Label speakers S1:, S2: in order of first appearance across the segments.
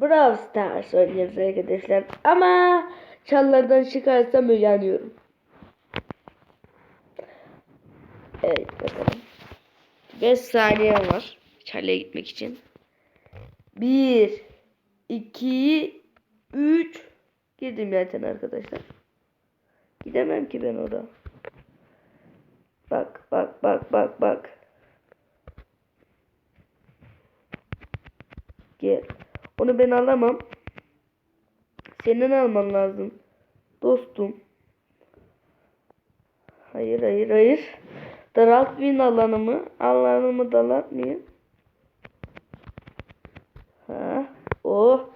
S1: Brawl Stars oynuyoruz arkadaşlar. Ama çallardan çıkarsam uyanıyorum. Evet bakalım. 5 saniye var. Çalıya gitmek için. 1 2 3 Girdim zaten arkadaşlar. Gidemem ki ben orada. Bak bak bak bak bak. Gel. Onu ben alamam. Senin alman lazım. Dostum. Hayır hayır hayır. Daralt bin alanımı. Alanımı daraltmayayım. Ha. Oh.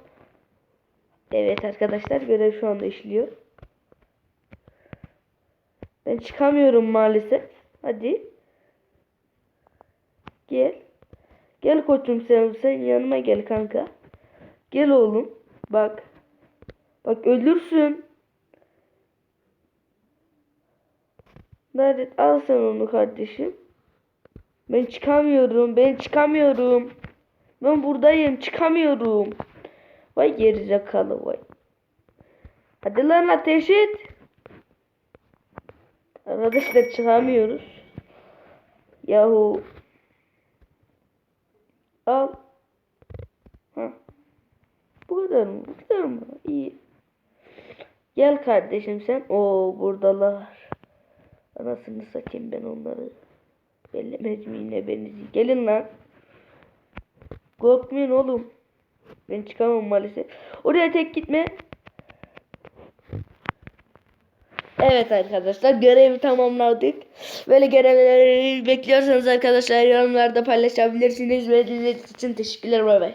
S1: Evet arkadaşlar görev şu anda işliyor. Ben çıkamıyorum maalesef. Hadi. Gel. Gel koçum sen, sen yanıma gel kanka. Gel oğlum. Bak. Bak ölürsün. Nerede? Al sen onu kardeşim. Ben çıkamıyorum. Ben çıkamıyorum. Ben buradayım. Çıkamıyorum. Vay gerizekalı vay. Hadi lan ateş et. Arkadaşlar çıkamıyoruz. Yahu. Al. Kadar mı? İyi. Gel kardeşim sen. Oo buradalar. Anasını satayım ben onları. Bellemez mi yine benizi? Gelin lan. Korkmayın oğlum. Ben çıkamam maalesef. Oraya tek gitme. Evet arkadaşlar görevi tamamladık. Böyle görevleri bekliyorsanız arkadaşlar yorumlarda paylaşabilirsiniz. Ve için teşekkürler. Bay bay.